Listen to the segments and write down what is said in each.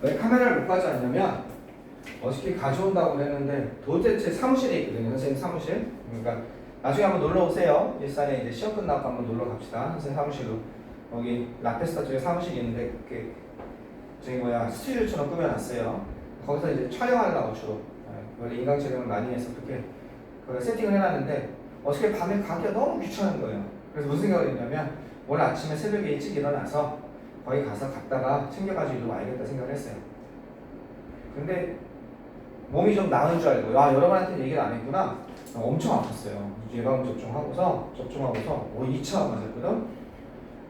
왜 카메라를 못 가져왔냐면 어저께 가져온다고 그랬는데 도대체 사무실에 있거든요 선생님 사무실. 그러니까 나중에 한번 놀러 오세요. 일산에 이제 시험 끝나고 한번 놀러 갑시다. 선생님 사무실로. 여기 라페스타 쪽에 사무실이 있는데 그 저기 뭐야 스튜디오처럼 꾸며놨어요. 거기서 이제 촬영하려고 주로. 네, 원래 인강 촬영을 많이 해서 그렇게 그 세팅을 해놨는데 어저께 밤에 가기가 너무 귀찮은 거예요. 그래서 무슨 생각을 했냐면 오늘 아침에 새벽에 일찍 일어나서 거기 가서 갔다가 챙겨가지고 이리 와야겠다 생각을 했어요. 근데 몸이 좀 나은 줄 알고 아 여러분한테 얘기를 안 했구나. 엄청 아팠어요. 예방 접종하고서 접종하고서. 어 2차 맞았거든?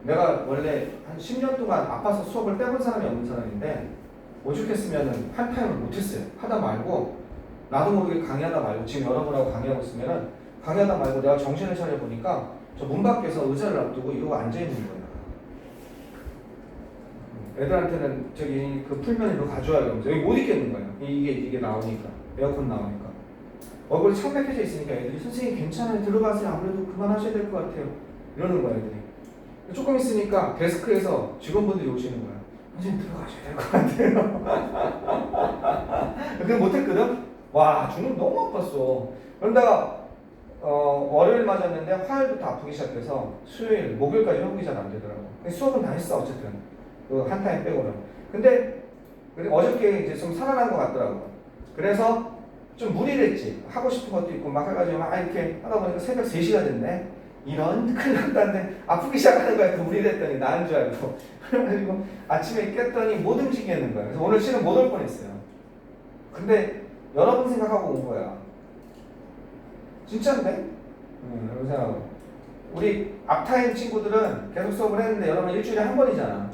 내가 원래 한 10년 동안 아파서 수업을 빼본 사람이 없는 사람인데 오죽했으면은 한 타임을 못했어요. 하다 말고 나도 모르게 강의하다 말고 지금 여러분하고 강의하고 있으면은 강의하다 말고 내가 정신을 차려 보니까 저 문 밖에서 의자를 앞두고 이러고 앉아 있는 거예요. 애들한테는 저기 그 풀면 이거 가져와야 그러면서 여기 못 있겠는 거예요. 이게 이게 나오니까 에어컨 나오니까 얼굴이 창백해져 있으니까 애들이 선생님 괜찮아요 들어가세요 아무래도 그만하셔야 될 것 같아요 이러는 거예요 애들이 조금 있으니까 데스크에서 직원분들이 오시는 거예요. 선생님 들어가셔야 될 것 같아요. 근데 못했거든. 와 죽는 너무 아팠어. 그런다가 어, 월요일 맞았는데 화요일부터 아프기 시작해서 수요일, 목요일까지 회복이 잘 안 되더라고. 수업은 다 했어 어쨌든 그 한 타임 빼고는. 근데 어저께 이제 좀 살아난 것 같더라고. 그래서 좀 무리를 했지. 하고 싶은 것도 있고 막 해가지고 막 이렇게 하다 보니까 새벽 3시가 됐네. 이런 큰일 났다는데 아프기 시작하는 거야. 그 무리를 했더니 나은 줄 알고. 그래가지고 아침에 깼더니 못 움직이는 거야. 그래서 오늘 실은 못올 뻔했어요. 근데 여러분 생각하고 온 거야. 진짜인데? 응, 여러분 생각하고. 우리 앞타임 친구들은 계속 수업을 했는데 여러분 일주일에 한 번이잖아.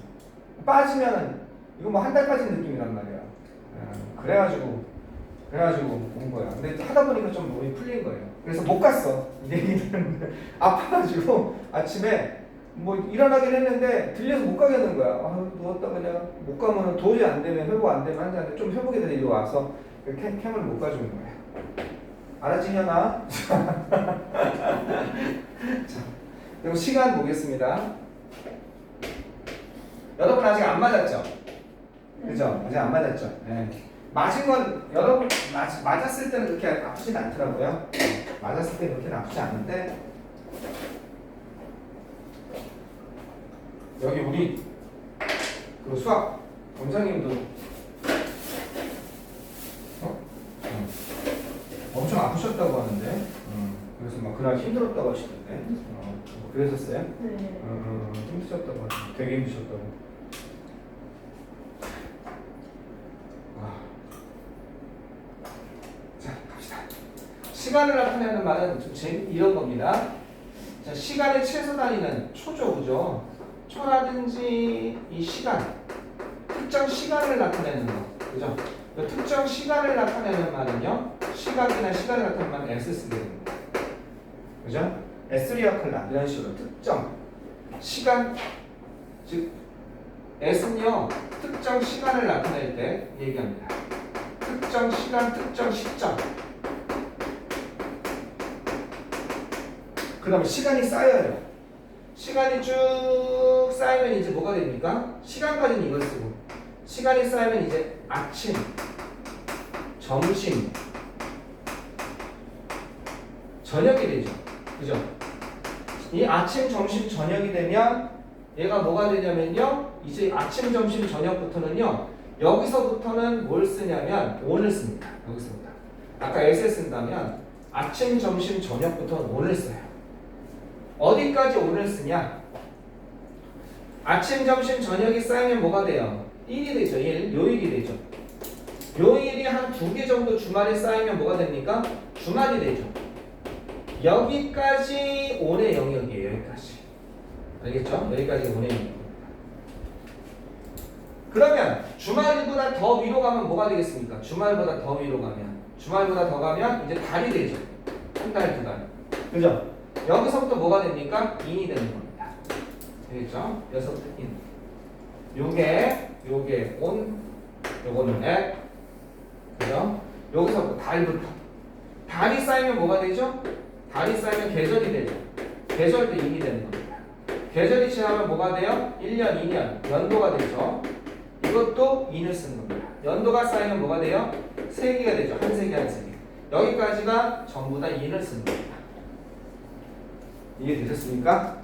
빠지면은 이거 뭐 한 달 빠진 느낌이란 말이야. 응, 그래가지고 그래가지고 온 거야. 근데 하다 보니까 좀 몸이 풀린 거예요. 그래서 못 갔어. 아파가지고 아침에 뭐 일어나긴 했는데 들려서 못 가겠는 거야. 아, 누웠다 그냥 못 가면 도저히 안 되면 회복 안 되면 한자는데 좀 회복이 되는 이리 와서 그 캠, 캠을 못 가주는 거야. 알았지 현아? 자, 그리고 시간 보겠습니다. 여러분 아직 안 맞았죠? 그죠? 아직 안 맞았죠? 네. 맞은 건 여러분 맞, 맞았을 때는 그렇게 아프진 않더라고요. 맞았을 때 그렇게 아프지 않는데 여기 우리 그 수학 원장님도 어? 응. 엄청 아프셨다고 하는데 응. 그래서 막 그날 힘들었다고 하시던데 어, 뭐 그러셨어요? 네. 어, 어, 힘드셨다고 하시던데 되게 힘드셨다고 아. 자 갑시다 시간을 나타내는 말은 좀 재, 이런 겁니다 자, 시간의 최소 단위는 초죠 그죠? 초라든지 이 시간 특정 시간을 나타내는 거 그죠? 그 특정 시간을 나타내는 말은요 시각이나 시간을 나타내는 말은 S 쓰게 됩니다 그죠? S리어 클라 이런 식으로 특정 시간 즉 S는요 특정 시간을 나타낼 때 얘기합니다 특정 시간 특정 시점 그 다음에 시간이 쌓여요 시간이 쭉 쌓이면 이제 뭐가 됩니까? 시간까지는 이걸 쓰고 시간이 쌓이면 이제 아침 점심 저녁이 되죠 그죠? 이 아침, 점심, 저녁이 되면 얘가 뭐가 되냐면요. 이제 아침, 점심, 저녁부터는요. 여기서부터는 뭘 쓰냐면 on을 씁니다. 여기서부터. 아까 s 쓴다면 아침, 점심, 저녁부터는 on을 써요. 어디까지 on을 쓰냐? 아침, 점심, 저녁이 쌓이면 뭐가 돼요? 1이 되죠. 1. 요일이 되죠. 요일이 한 두 개 정도 주말에 쌓이면 뭐가 됩니까? 주말이 되죠. 여기까지 온의 영역이에요. 여기까지. 알겠죠? 여기까지 온의 영역. 그러면 주말보다 더 위로 가면 뭐가 되겠습니까? 주말보다 더 위로 가면 주말보다 더 가면 이제 달이 되죠. 한 달, 두 달. 그죠? 여기서부터 뭐가 됩니까? 인이 되는 겁니다. 되겠죠? 여기서부터 인. 요게 요게 온 요거는 앱. 그죠? 여기서부터 달부터. 달이 쌓이면 뭐가 되죠? 달이 쌓이면 계절이 되죠. 계절 때 인이 되는 겁니다. 계절이 지나면 뭐가 돼요? 1년, 2년, 연도가 되죠. 이것도 in을 쓰는 겁니다. 연도가 쌓이면 뭐가 돼요? 세기가 되죠. 한 세기 한 세기. 여기까지가 전부 다 in을 쓰는 겁니다. 이해되셨습니까?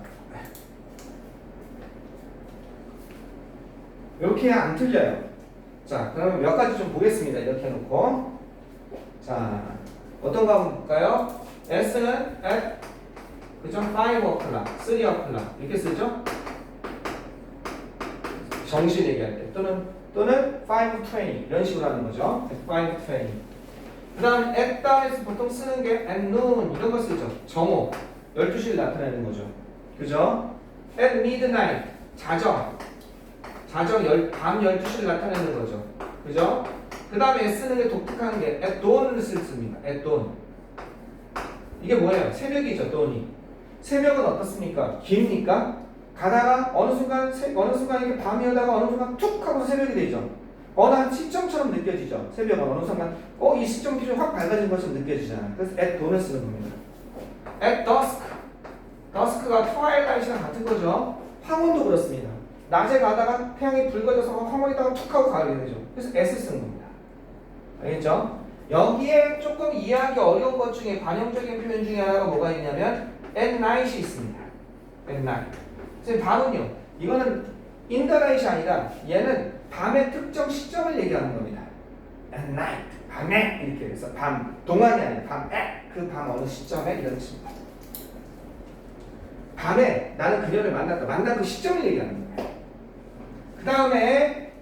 이렇게 해야 안 틀려요. 자, 그러면 몇 가지 좀 보겠습니다. 이렇게 해놓고. 자, 어떤 거 한번 볼까요? S는 at, 그죠? 5 o'clock, 3 o'clock. 이렇게 쓰죠? 정시 얘기할 때. 또는, 또는 5.20. 이런 식으로 하는 거죠. 5.20. 그 다음 at 다음에서 보통 쓰는 게 at noon. 이런 거 쓰죠. 정오. 12시를 나타내는 거죠. 그죠? at midnight. 자정. 자정 열, 밤 12시를 나타내는 거죠. 그죠? 그 다음에 쓰는 게 독특한 게 at dawn을 씁니다. at dawn. 이게 뭐예요? 새벽이죠, dawn이. 새벽은 어떻습니까? 깁니까? 가다가 어느 순간 새- 어느 순간 이게 밤이 오다가 어느 순간 툭 하고 새벽이 되죠. 어느 한 시점처럼 느껴지죠. 새벽은 어느 순간 어 이 시점 기준 확 밝아진 것처럼 느껴지잖아요. 그래서 at dawn을 쓰는 겁니다. at dusk. dusk가 twilight이랑 같은 거죠. 황혼도 그렇습니다. 낮에 가다가 태양이 붉어져서 황혼이다가 툭 하고 가게 되죠. 그래서 s 쓰는 겁니다. 알겠죠? 여기에 조금 이해하기 어려운 것 중에 관용적인 표현 중에 하나가 뭐가 있냐면 at night이 있습니다. at night. 선생님 밤은요. 이거는 in the night이 아니라 얘는 밤의 특정 시점을 얘기하는 겁니다. at night. 밤에 이렇게 해서 밤 동안이 아니라 밤에 그 밤 어느 시점에 이런 뜻입니다. 밤에 나는 그녀를 만났다. 만난 그 시점을 얘기하는 거예요. 그 다음에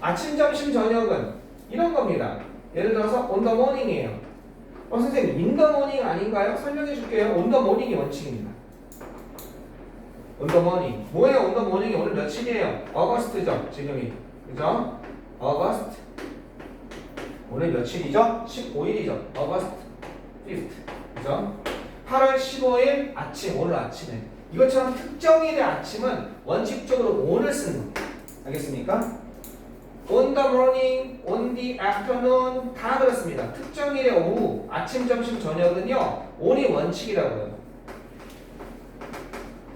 아침, 점심, 저녁은 이런 겁니다. 예를 들어서 the morning이에요. 어 선생님, in the 아닌가요? 설명해 줄게요. on morning이 원칙입니다. on the. 뭐예요? on morning이 오늘 며칠이에요? 어거스트죠, 지금이. 그죠? 어거스트. 오늘 며칠이죠? 15일이죠. 어거스트 5th. 그죠? 8월 15일 아침, 오늘 아침에. 이것처럼 특정일의 아침은 원칙적으로 on을 쓰는 겁니다. 알겠습니까? On the morning, on the afternoon 다 그렇습니다. 특정일의 오후, 아침, 점심, 저녁은요 on이 원칙이라고요.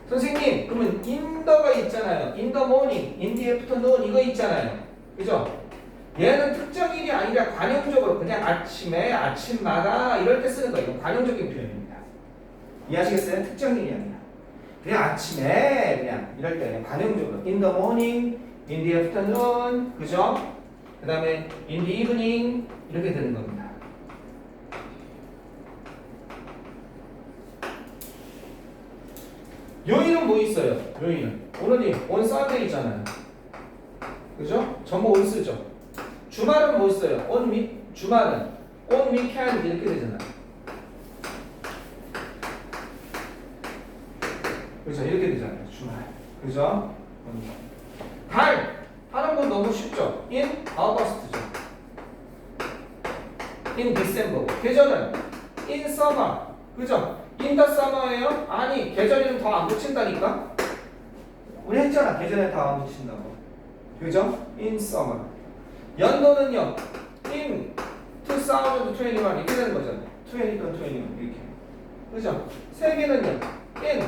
선생님, 그러면 in the가 있잖아요. in the morning, in the afternoon 이거 있잖아요. 그죠? 얘는 특정일이 아니라 관용적으로 그냥 아침에, 아침마다 이럴 때 쓰는 거예요. 관용적인 표현입니다. 이해하시겠어요? 특정일이 아니라. 그냥 아침에 그냥 이럴 때 그냥 관용적으로 in the morning, in the afternoon, 그죠? 그 다음에 in the evening 이렇게 되는 겁니다. 요일은 뭐 있어요? 요일은 오늘이 on Sunday잖아요. 그죠? 전부 on 쓰죠. 주말은 뭐 있어요? on week 주말은 on weekend 이렇게 되잖아요. 그죠? 이렇게 되잖아요. 주말. 그죠? 달 하는 건 너무 쉽죠. in August죠. in December. 계절은 in summer. 그죠? in the summer예요? 아니 계절에는 더 안 붙인다니까. 우리 했잖아. 계절에 더안 붙인다고. 그죠? in summer. 연도는요. in 2021 이렇게 되는 거잖아요. 20던 21 이렇게. 그죠? 세계는요. in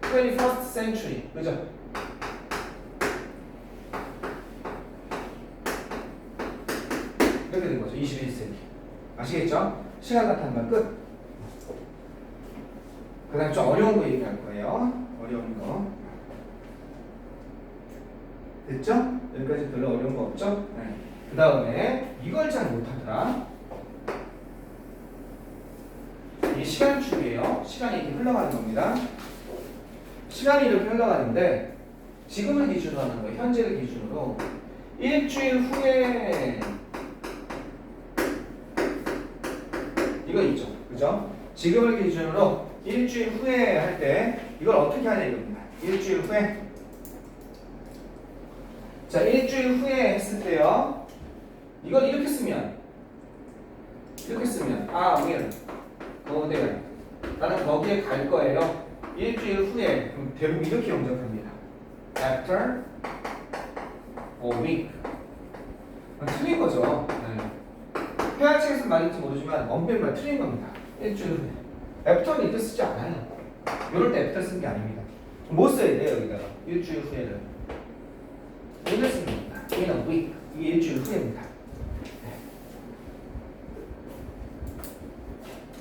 21st century. 그죠? 이렇게 된 거죠. 21세기. 아시겠죠? 시간 나타난 끝. 그 다음 좀 어려운 거 얘기할 거예요. 어려운 거. 됐죠? 여기까지 별로 어려운 거 없죠? 네. 그 다음에 이걸 잘 못하더라. 이 시간축이에요. 시간이 이렇게 흘러가는 겁니다. 시간이 이렇게 흘러가는데 지금을 기준으로 하는 거예요. 현재를 기준으로 일주일 후에 이거 있죠. 그죠? 지금을 기준으로 일주일 후에 할 때 이걸 어떻게 하냐 이겁니다. 일주일 후에 자 일주일 후에 했을 때요. 이걸 이렇게 쓰면 이렇게 쓰면 아 위에 거기에 나는 거기에 갈 거예요. 일주일 후에 그럼 대부분 이렇게 영접합니다. After a week. 틀린 거죠. 네. 회화책에서 말인지 모르지만 말 틀린 겁니다. 일주일 후에. 애프터는 이때 쓰지 않아요. 이럴 때 애프터 쓰는 게 아닙니다. 뭐 써야 돼요, 여기다가? 일주일 후에는. 오늘 씁니다. a week. 이게 일주일 후입니다.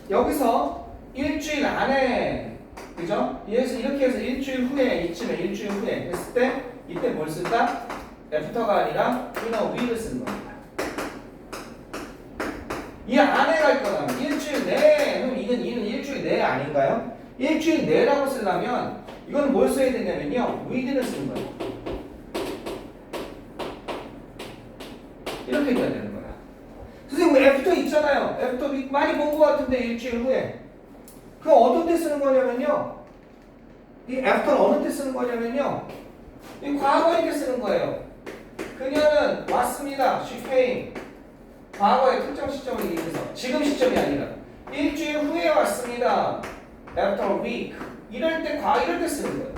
여기서 일주일 안에 그죠? 여기서 이렇게 해서 일주일 후에 이쯤에 일주일 후에 했을 때 이때 뭘 쓴다? 애프터가 아니라 a week을 쓰는 겁니다. 이 안에 갈 거라면 일주일 내에 그럼 이건 이는 일주일 내에 아닌가요? 일주일 내라고 쓰려면 이건 뭘 써야 되냐면요 with를 쓰는 거예요. 이렇게 돼야 되는 거야. 선생님 왜 애프터 있잖아요. 애프터 많이 본 것 같은데 일주일 후에. 그럼 어떤 때 쓰는 거냐면요. 이 애프터는 어느 때 쓰는 거냐면요. 이 과거에 때 쓰는 거예요. 그녀는 왔습니다. She came. 과거의 특정 시점을 얘기해서 지금 시점이 아니라 일주일 후에 왔습니다. After a week. 이럴 때 과, 이럴 때 쓰는 거예요.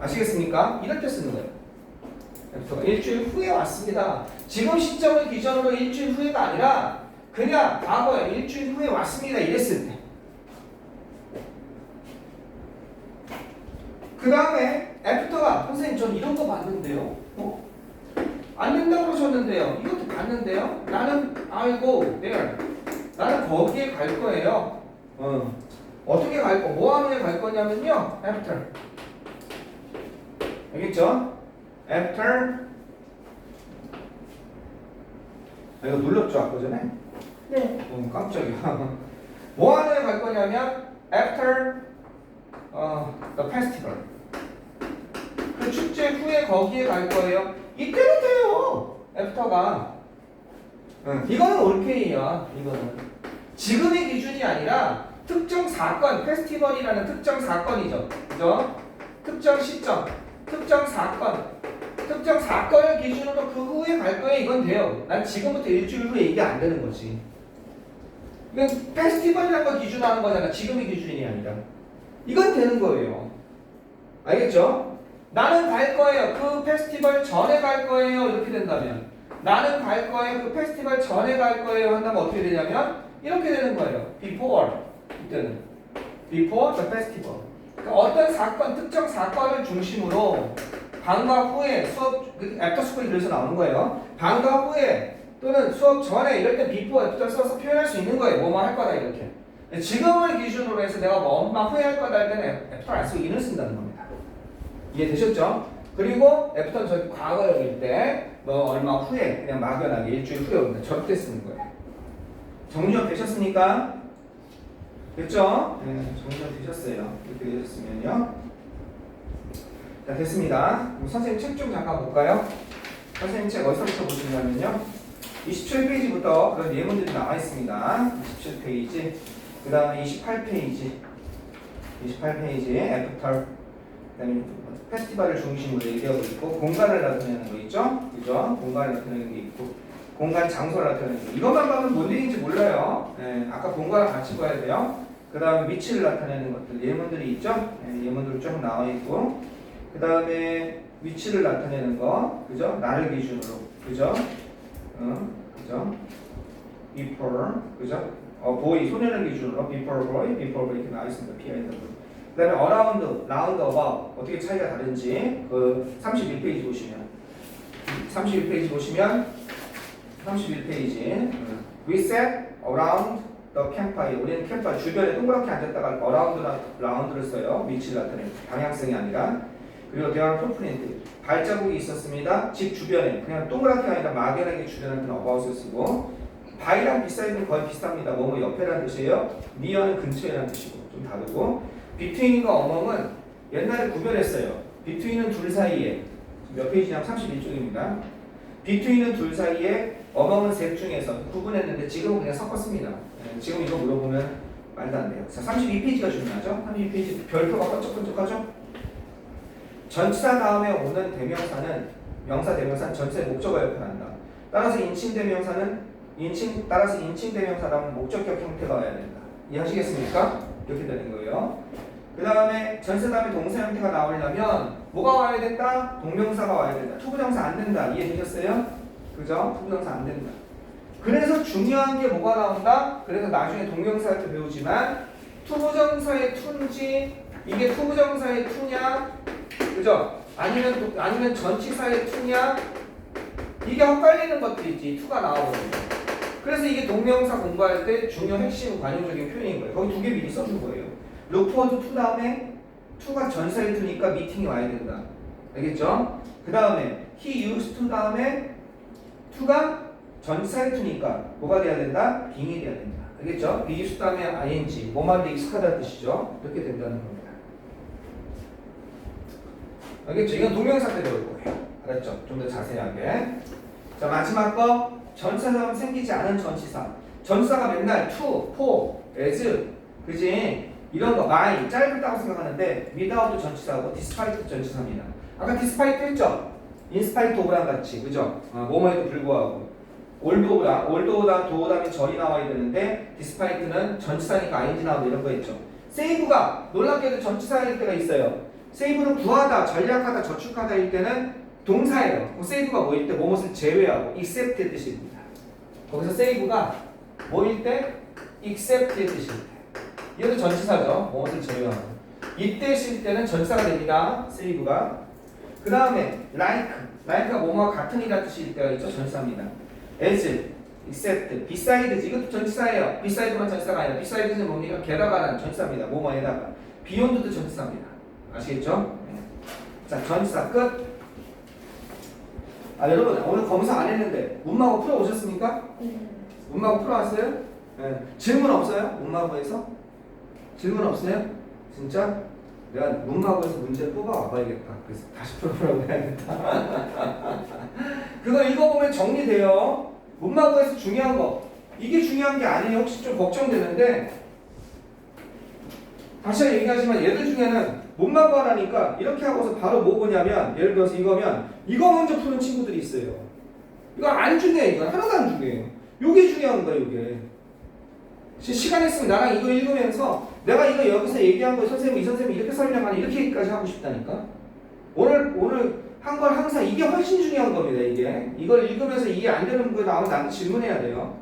아시겠습니까? 이럴 때 쓰는 거예요. 애프터가 일주일 후에 왔습니다. 지금 시점을 기준으로 일주일 후에가 아니라 그냥 과거에 일주일 후에 왔습니다. 이랬을 때. 그 다음에 애프터가 선생님 전 이런 거 봤는데요. 어? 안 된다고 그러셨는데요. 이것도 봤는데요. 나는 아이고 there. 나는 거기에 갈 거예요. 어. 어떻게 갈 거? 뭐 하면 갈 거냐면요. after. 알겠죠? after. 아, 이거 눌렀죠 아까 전에? 네. 어, 깜짝이야. 뭐 하는 갈 거냐면 after 어, the festival. 그 축제 후에 거기에 갈 거예요. 돼요. after가. 응, 이거는 올케이야. 이거는 지금의 기준이 아니라 특정 사건, 페스티벌이라는 특정 사건이죠. 그죠? 특정 시점, 특정 사건, 특정 사건을 기준으로 그 후에 갈 거예요. 이건 돼요. 난 지금부터 일주일 후에 이게 안 되는 거지. 이건 페스티벌이라는 걸 기준하는 거잖아. 지금의 기준이 아니라. 이건 되는 거예요. 알겠죠? 나는 갈 거예요. 그 페스티벌 전에 갈 거예요. 이렇게 된다면. 나는 갈 거예요. 그 페스티벌 전에 갈 거예요. 한다면 어떻게 되냐면 이렇게 되는 거예요. before. 이때는. before the festival. 그러니까 어떤 사건, 특정 사건을 중심으로 방과 후에 수업, 그 after school 그래서 나오는 거예요. 방과 후에 또는 수업 전에 이럴 때 before, after 써서 표현할 수 있는 거예요. 뭐뭐 할 거다 이렇게. 지금을 기준으로 해서 내가 뭐 엄마 후회할 거다 할 때는 after 안 쓰고 in을 쓴다는 겁니다. 이해되셨죠? 그리고 after는 저희 과거형일 때 뭐 얼마 후에 그냥 막연하게 일주일 후에 옵니다. 저때 쓰는 거예요. 정리가 되셨습니까? 됐죠? 네, 정리가 되셨어요. 이렇게 되셨으면요. 자, 됐습니다. 선생님 책 좀 잠깐 볼까요? 선생님 책 어디서부터 보시냐면요. 27페이지부터 그런 예문들이 나와 있습니다. 27페이지. 그 다음에 28페이지. 28페이지에 애프터. 그 다음에 페스티벌을 중심으로 얘기하고 있고, 공간을 나타내는 거 있죠? 그죠? 공간을 나타내는 게 있고, 공간 장소를 나타내는 거. 이것만 봐면 뭔 얘기인지 몰라요. 예, 아까 공간을 같이 봐야 돼요. 그 다음에 위치를 나타내는 것들, 예문들이 있죠? 예, 예문들 쭉 나와 있고, 그 다음에 위치를 나타내는 거, 그죠? 나를 기준으로, 그죠? 어, 그죠? before, 그죠? 어, boy, 소년을 기준으로 before boy, before boy 이렇게 나와 있습니다. boy. 그 다음에 around, round, about 어떻게 차이가 다른지 그 31페이지 보시면 31페이지 보시면 31페이지. We sat around the campfire. 우리는 캠프파이어 주변에 동그랗게 앉았다가 around나 round를 써요. 위치를 나타내는 방향성이 아니라. 그리고 대왕 풋프린트 발자국이 있었습니다. 집 주변에. 그냥 동그랗게 아니라 막연하게 주변한테는 about을 쓰고. 바이랑 비사이드는 거의 비슷합니다. 뭐뭐 옆에라는 뜻이에요? 니어는 근처에라는 뜻이고. 좀 다르고 between과 among은 옛날에 구별했어요 between은 둘 사이에 몇 페이지냐면 31쪽입니다 between은 둘 사이에 among은 셋 중에서 구분했는데 지금은 그냥 섞었습니다 예, 지금 이거 물어보면 말도 안 돼요 자 32페이지가 중요하죠 32페이지 별표가 번쩍번쩍하죠 전치사 다음에 오는 대명사는 명사 대명사는 전치사의 목적어 역할을 한다. 따라서 인칭 대명사는 인칭 따라서 인칭 대명사라면 목적격 형태가 와야 된다. 이해하시겠습니까? 이렇게 되는 거예요. 그 다음에 다음에 동사 형태가 나오려면 뭐가 와야 된다? 동명사가 와야 된다. 투부정사 안 된다. 이해되셨어요? 그죠? 투부정사 안 된다. 그래서 중요한 게 뭐가 나온다? 그래서 나중에 동명사한테 배우지만 투부정사의 투인지 이게 투부정사의 투냐 그죠? 아니면 도- 아니면 전치사의 투냐 이게 헛갈리는 것들이 있지. 투가 나와버리면. 그래서 이게 동명사 공부할 때 중요 핵심 관용적인 표현인 거예요. 거기 두 개 미리 써준 거예요. 루퍼드 투 다음에 투가 전사일 투니까 미팅이 와야 된다. 알겠죠? 그 다음에 he used to 다음에 투가 전사일 투니까 뭐가 돼야 된다? 빙이 돼야 된다. 알겠죠? be used 다음에 ing 뭐만 돼 익숙하다는 뜻이죠. 이렇게 된다는 겁니다. 알겠죠? 이건 동명사 때 배울 거예요. 알았죠? 좀 더 자세하게. 자 마지막 거 전사처럼 생기지 않은 전치사. 전사가 맨날 to, for, as, 그지? 이런 거 많이 짧다고 생각하는데 without 전치사하고 despite 전치사입니다. 아까 despite 했죠? spite of랑 같이 그죠? 아, 뭐뭐에도 불구하고 올도다 올도다 도다면 전이 나와야 되는데 despite는 전치사니까 ing 나오고 이런 거 있죠. save가 놀랍게도 전치사일 때가 있어요. save는 구하다, 전략하다, 저축하다일 때는 동사예요. 그 save가 뭐일 때 뭐뭇을 제외하고 except의 뜻입니다. 거기서 save가 뭐일 때 except의. 이 것도 전치사죠. 뭐뭇을 제외하고. 이때 실 때는 전치사가 됩니다. save가. 그 다음에 like, like가 뭐뭐와 같은 이라는 뜻일 때가 있죠. 전치사입니다. as, except, besides 이것도 전치사예요. beside만 전치사가 아니라 besides는 뭡니까? 게다가는 전치사입니다. 뭐뭐에다가. beyond도 전치사입니다. 아시겠죠? 네. 자, 전치사 끝. 아 여러분 오늘 검사 안 했는데 문마고 풀어 오셨습니까? 문마고 풀어 왔어요? 네. 질문 없어요? 문마고에서? 질문 없어요? 진짜? 내가 문마고에서 문제 뽑아 와봐야겠다. 그래서 다시 풀어보라고 해야겠다. 그거 읽어보면 정리돼요. 문마고에서 중요한 거 이게 중요한 게 아니에요. 혹시 좀 걱정되는데 다시 얘기하지만 얘들 중에는 문마고 하라니까 이렇게 하고서 바로 뭐 보냐면 예를 들어서 이거면 이거 먼저 푸는 친구들이 있어요. 이거 안 중요해. 이거 하나도 안 중요해요. 요게 중요한 거야 요게. 시- 시간 있으면 나랑 이거 읽으면서 내가 이거 여기서 얘기한 거 선생님 이 선생님이 이렇게 설명하니 이렇게까지 하고 싶다니까. 오늘 오늘 한걸 항상 이게 훨씬 중요한 겁니다. 이게 이걸 읽으면서 이해 안 되는 거 나오면 나한테 질문해야 돼요.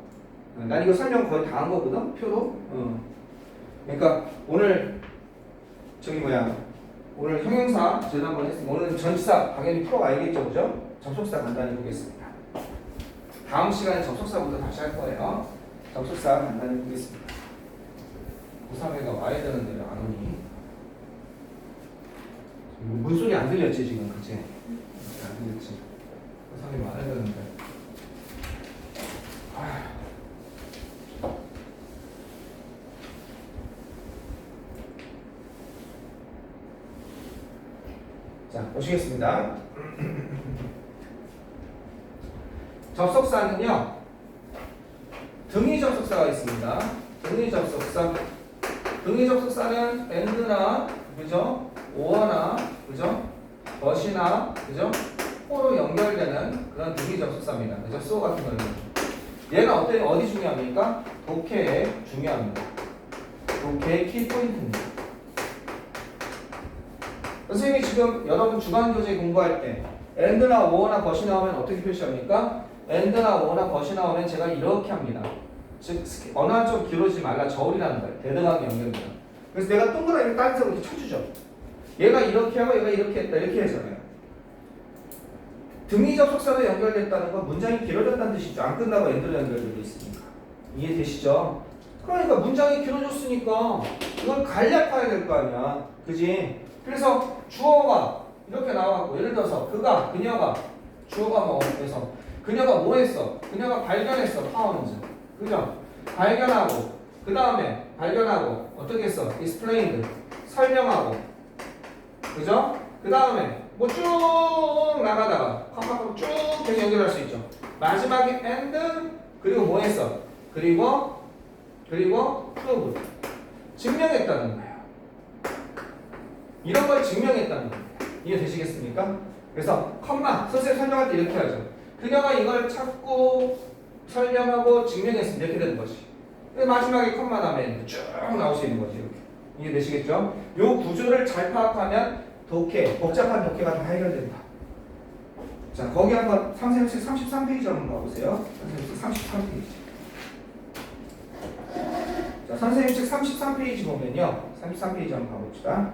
어, 난 이거 설명 거의 다 한 거거든 표로. 어. 그러니까 오늘 저기 뭐야 오늘 형용사 지난번에 했으니까 오늘은 전치사 당연히 풀어와야겠죠 그죠? 접속사 간단히 보겠습니다 다음 시간에 접속사부터 다시 할 거예요 접속사 간단히 보겠습니다 고3애가 와야 되는데 왜 안 오니? 문소리 안 들렸지 지금 그치? 안 들렸지 고3이 와야 되는데 아휴. 자, 보시겠습니다. 접속사는요, 등위 접속사가 있습니다. 등위 접속사. 등위 접속사는 and나, 그죠? or나, 그죠? but이나, 그죠? for로 연결되는 그런 등위 접속사입니다. 그죠? so 같은 거는. 얘가 어때, 어디 중요합니까? 독해에 중요합니다. 독해의 키 포인트입니다. 선생님이 지금 여러분 주간 교재 공부할 때 and나 or나 but이 나오면 어떻게 표시합니까? and나 or나 but이 나오면 제가 이렇게 합니다. 즉 어느 한쪽 길어지지 말라 저울이라는 거예요. 대등하게 연결됩니다. 그래서 내가 동그라미 딴 색으로 이렇게 쳐주죠. 얘가 이렇게 하고 얘가 이렇게 했다 이렇게 해서요. 등위 접속사로 연결됐다는 건 문장이 길어졌다는 뜻이죠. 안 끝나고 and로 연결되어 있으니까. 이해되시죠? 그러니까 문장이 길어졌으니까 이걸 간략화해야 될 거 아니야. 그지? 그래서 주어가 이렇게 나와갖고 예를 들어서 그가 그녀가 주어가 뭐 그래서 그녀가 뭐 했어? 그녀가 발견했어 파운드 그죠? 발견하고 그 다음에 발견하고 어떻게 했어? explained 설명하고 그죠? 그 다음에 뭐 쭉 나가다가 컴팍하고 쭉 연결할 수 있죠 마지막에 and 그리고 뭐 했어? 그리고 그리고 prove 증명했다는 거예요 이런 걸 증명했다는 겁니다. 이해 되시겠습니까? 그래서 컴마 선생님 설명할 때 이렇게 하죠. 그녀가 이걸 찾고 설명하고 증명했으면 이렇게 되는 거지. 마지막에 컴마 다음에 쭉 나올 수 있는 거지 이렇게. 이해되시겠죠? 요 구조를 잘 파악하면 독해, 복잡한 독해가 다 해결된다. 자, 거기 한번 상세식 33페이지 한번 봐보세요. 상세식 33페이지. 자, 선생님 책 33페이지 보면요. 33페이지 한번 봐봅시다.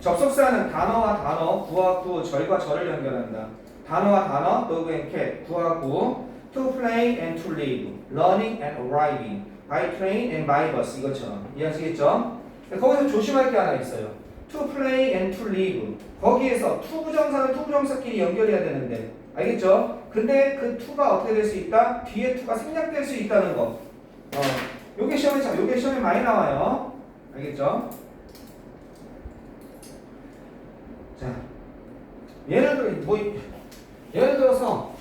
접속사는 단어와 단어, 구와 구, 절과 절을 연결한다. 단어와 단어, dog and cat, 구와 구, to play and to live, learning and arriving, by train and by bus 이것처럼 이해하시겠죠? 거기서 조심할 게 하나 있어요. to play and to live 거기에서 to 부정사는 to 부정사끼리 연결해야 되는데 알겠죠? 근데 그 to가 어떻게 될 수 있다? 뒤에 to가 생략될 수 있다는 거. 어, 요게 시험에 참, 요게 시험에 많이 나와요. 알겠죠? 자, 들어 뭐 예를 들어서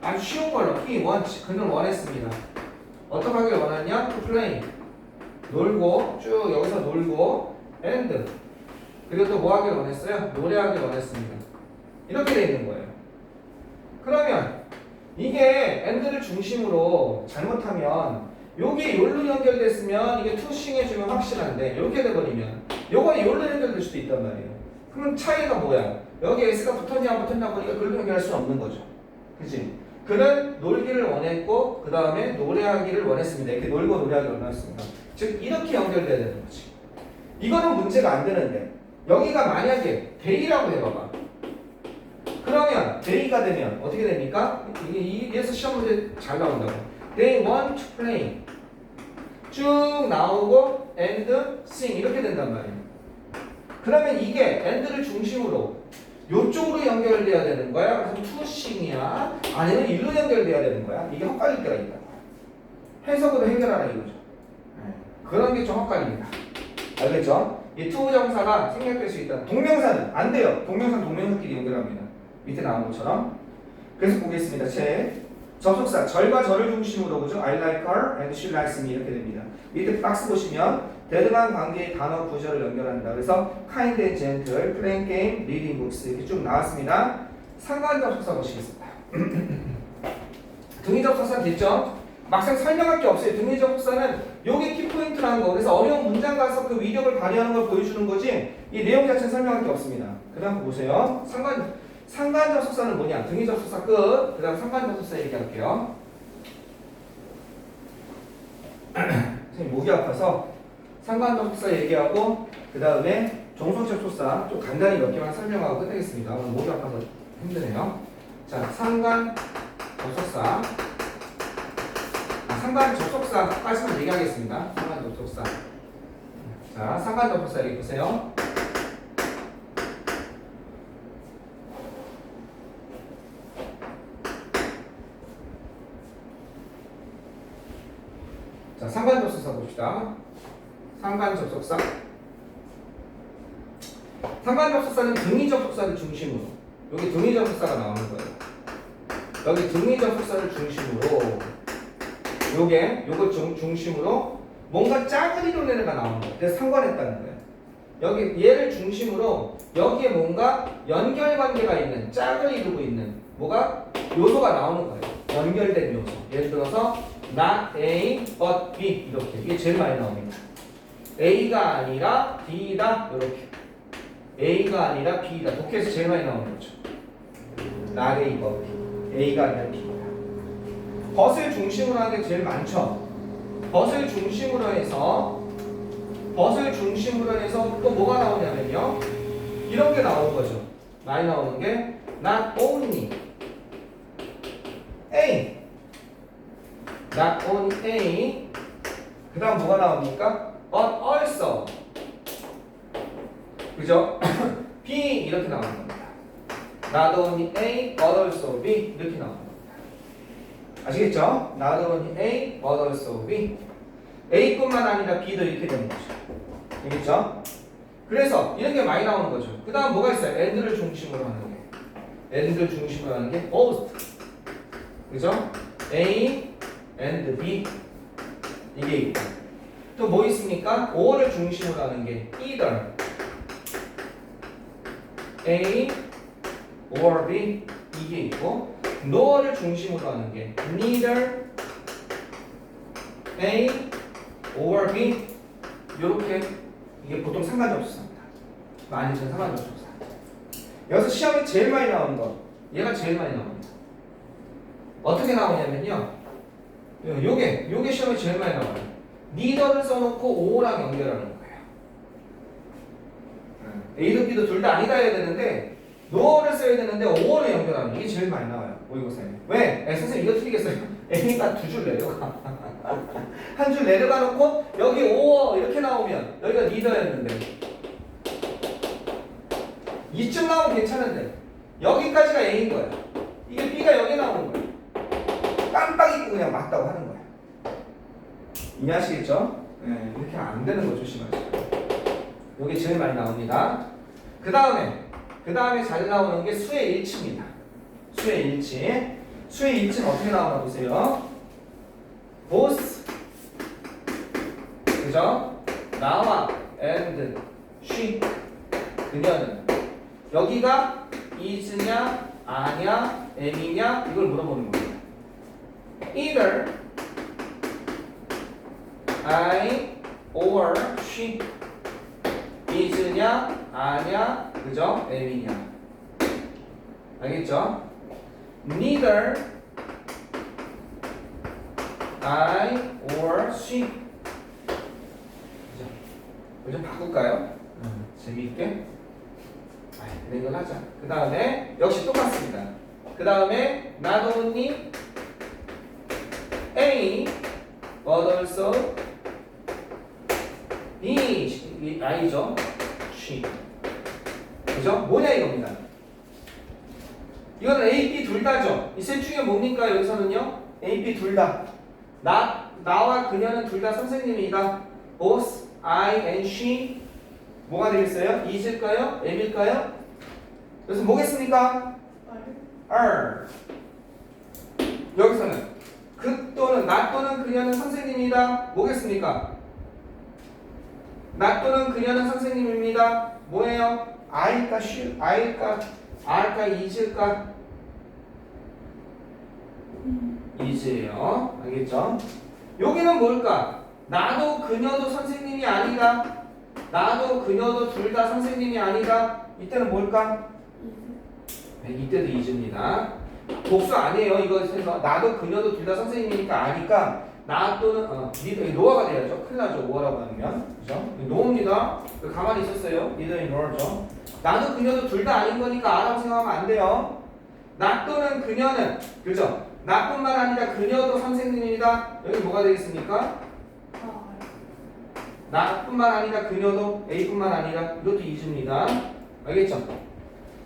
아주 쉬운 걸로 he wants 그는 원했습니다. 어떻게 하길 원하냐? to play 놀고 쭉 여기서 놀고 and 그리고 또 뭐 하길 원했어요? 노래하길 원했습니다. 이렇게 돼 있는 거예요. 그러면 이게 and를 중심으로 잘못하면 요게 요로 연결됐으면 이게 투싱 해주면 확실한데 이렇게 돼버리면 요거는 요로 연결될 수도 있단 말이에요. 그럼 차이가 뭐야? 여기 S가 붙었냐 안 붙었냐 보니까 글로 연결할 수 없는 거죠. 그치? 그는 놀기를 원했고 그 다음에 노래하기를 원했습니다. 이렇게 놀고 노래하기를 원했습니다. 즉 이렇게 연결돼야 되는 거지. 이거는 문제가 안 되는데 여기가 만약에 데이라고 해봐봐. 그러면 데이가 되면 어떻게 됩니까? 이게 이래서 시험 문제 잘 나온다고. They want to play. 쭉 나오고 and sing 이렇게 된단 말이에요. 그러면 이게 and를 중심으로 요쪽으로 연결돼야 되는 거야? 그래서 sing이야? 아니면 일로 연결돼야 되는 거야? 이게 헷갈릴 때가 있다. 해석으로 해결하라 이거죠. 네. 그런 게좀 헷갈립니다. 알겠죠? 이 to 정사가 생략될 수 있다. 동명사는 안 돼요. 동명사는 동명사끼리 연결합니다. 밑에 나온 것처럼. 그래서 보겠습니다. 제 접속사 절과 절을 중심으로 보죠. I like her and she likes me 이렇게 됩니다. 밑에 박스 보시면 대등한 관계의 단어 구절을 연결한다. 그래서 kind and gentle, playing game, reading books 이렇게 쭉 나왔습니다. 상관 접속사 보시겠습니다. 등위 접속사 됐죠? 막상 설명할 게 없어요. 등위 접속사는 요게 키포인트라는 거. 그래서 어려운 문장 가서 그 위력을 발휘하는 걸 보여주는 거지 이 내용 자체는 설명할 게 없습니다. 그 다음 보세요. 상관 상관 접속사는 뭐냐? 등위 접속사 끝. 그 다음 상관 접속사 얘기할게요. 선생님 목이 아파서 상관 접속사 얘기하고 그 다음에 종속 접속사 좀 간단히 몇 개만 설명하고 끝내겠습니다. 오늘 목이 아파서 힘드네요. 자, 상관 접속사. 아, 상관 접속사까지만 얘기하겠습니다. 상관 접속사. 자, 상관 접속사 여기 보세요. 자, 상관 접속사 봅시다. 상관 접속사. 상관 접속사는 등위 접속사를 중심으로 여기 등위 접속사가 나오는 거예요. 여기 등위 접속사를 중심으로 요게 요거 중, 중심으로 뭔가 이루는 애가 나오는 거예요. 그래서 상관했다는 거예요. 여기 얘를 중심으로 여기에 뭔가 연결 관계가 있는 짝을 이루고 있는 뭐가 요소가 나오는 거예요. 연결된 요소. 예를 들어서 not A but B 이렇게 이게 제일 많이 나옵니다. A가 아니라 B다 이렇게 A가 아니라 B다 독해에서 제일 많이 나오는 거죠. but B A가 아니라 B다. 벗을 중심으로 하는 게 제일 많죠. 벗을 중심으로 해서 벗을 중심으로 해서 또 뭐가 나오냐면요. 이런 게 나오는 거죠. 많이 나오는 게 not only A not only A 그 다음 뭐가 나옵니까? But also 그죠? B 이렇게 나오는 겁니다. not only A but also B 이렇게 나오는 겁니다. 아시겠죠? not only A but also B A뿐만 아니라 B도 이렇게 되는 거죠. 알겠죠? 그래서 이런 게 많이 나오는 거죠. 그 다음 뭐가 있어요? and를 중심으로 하는 게 and를 중심으로 하는 게 both 그죠? A and B 이게 있고 또 뭐 있습니까? or를 중심으로 하는 게 either A or B 이게 있고 nor를 중심으로 하는 게 neither A or B 이렇게 이게 보통 상관접속사입니다. 많이 전 상관접속사. 여기서 시험에 제일 많이 나오는 거 얘가 제일 많이 나옵니다. 어떻게 나오냐면요. 요- 요게 요게 시험에 제일 많이 나와요. Neither를 써놓고 or랑 연결하는 거예요. 음. A도 B도 둘 다 아니다 해야 되는데 no를 써야 되는데 or를 연결하는 이게 제일 많이 나와요. 모의고사에. 왜? 에, 선생님 이거 틀리겠어요. A가 두 줄 내려가. 한 줄 내려가 놓고 여기 or 이렇게 나오면 여기가 neither였는데 이쯤 나오면 괜찮은데 여기까지가 A인 거야. 이게 B가 여기 나오는 거야. 깜빡 잊고 그냥 맞다고 하는 거야. 이해하시겠죠? 네, 이렇게 안 되는 거 조심하세요. 이게 제일 많이 나옵니다. 그 다음에 그 다음에 잘 나오는 게 수의 일치입니다. 수의 일치. 수의 일치는 어떻게 나오나 보세요. both 그죠? 나와 and she 그녀는 여기가 is냐 아냐 am이냐 이걸 물어보는 겁니다. either I or she is냐 아냐 그죠? am이냐 알겠죠? neither I or she 그죠? 좀 바꿀까요? 재미있게 아, 그래 이걸 하자 그 다음에 역시 똑같습니다 그 다음에 not only A but also 이 I죠 she 그죠? 뭐냐 이겁니다 이거는 A, B 둘 다죠 이 셋 중에 뭡니까 여기서는요 A, B 둘 다 나, 나와 그녀는 둘 다 선생님이다 both I and she 뭐가 되겠어요? is일까요? am일까요? 그래서 뭐겠습니까? are 여기서는 그 또는 나 또는 그녀는 선생님이다 뭐겠습니까? 나 또는 그녀는 선생님입니다 뭐예요? I일까 she, I일까 R일까 is일까? is예요 알겠죠? 여기는 뭘까? 나도 그녀도 선생님이 아니다 나도 그녀도 둘 다 선생님이 아니다 이때는 뭘까? 네, 이때도 is입니다 복수 아니에요. 이거 나도 그녀도 둘 다 선생님이니까 아니까 나 또는 어, 니도 노아가 돼야죠. 큰일 나죠. 뭐라고 하면 그죠? 노입니다. 가만히 있었어요. 니들이 노죠. 나도 그녀도 둘 다 아닌 거니까 아라고 생각하면 안 돼요. 나 또는 그녀는 그죠? 나뿐만 아니라 그녀도 선생님이다. 여기 뭐가 되겠습니까? 나뿐만 아니라 그녀도 A뿐만 아니라 이것도 is입니다. 알겠죠?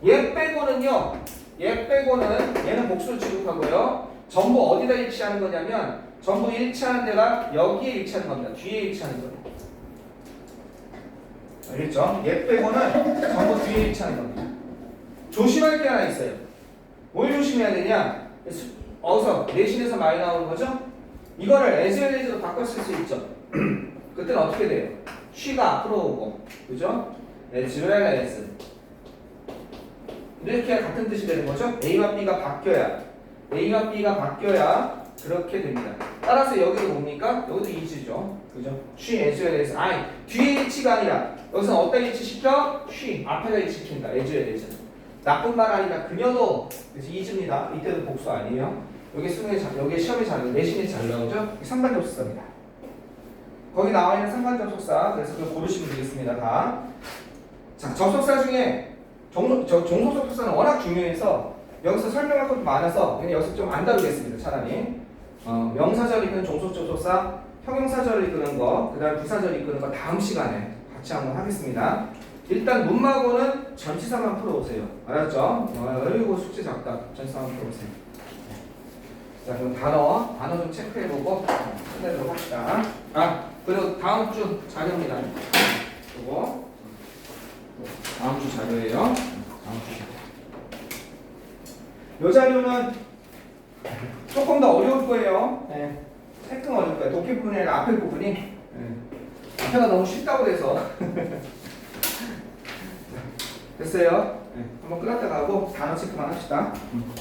얘 빼고는요. 얘 빼고는 얘는 목수를 취급하고요. 전부 어디다 일치하는 거냐면 전부 일치하는 데가 여기에 일치하는 겁니다. 뒤에 일치하는 거예요. 알겠죠? 얘 빼고는 전부 뒤에 일치하는 겁니다. 조심할 게 하나 있어요. 뭘 조심해야 되냐? 수- 어서 내신에서 많이 나오는 거죠? 이거를 에즈엘리즈로 바꿔 쓸수 있죠. 그때는 어떻게 돼요? 쉬가 앞으로 오고, 그죠? 에즈웰레스 이렇게 같은 뜻이 되는 거죠. A와 B가 바뀌어야 A와 B가 바뀌어야 그렇게 됩니다. 따라서 여기도 뭡니까? 여기도 이즈죠. 그죠? she as well as I 뒤에 일치가 아니라 여기서 어디다 일치시켜? she 앞에다 일치시킨다. as well as 나뿐만 아니라 그녀도 그래서 이즈입니다. 이때도 복수 아니에요. 여기 수능에 자, 여기 시험에 잘 내신에 잘 나오죠? 상관접속사입니다. 거기 나와 있는 상관접속사 그래서 그걸 고르시면 되겠습니다. 다. 자 접속사 중에 종속접속사는 워낙 중요해서 여기서 설명할 것도 많아서 그냥 여기서 좀 안 다루겠습니다. 차라리 어, 명사절 이끄는 종속접속사, 형용사절 이끄는 거, 그 다음 부사절 이끄는 거 다음 시간에 같이 한번 하겠습니다. 일단 문마고는 전치사만 풀어오세요. 알았죠? 어, 어이구 숙제 작다. 전치사만 풀어오세요. 자 그럼 단어, 단어 좀 체크해보고 끝내도록 합시다. 아 그리고 다음 주 자료입니다. 이거 다음 주 자료예요. 다음 주 자료. 이 자료는 조금 더 어려울 거예요. 네. 태금 어려울 거예요. 독해 부분이 아니라 앞에 부분이. 네. 앞에가 너무 쉽다고 그래서. 됐어요. 네. 한번 끝났다 가고 단어 체크만 합시다. 음.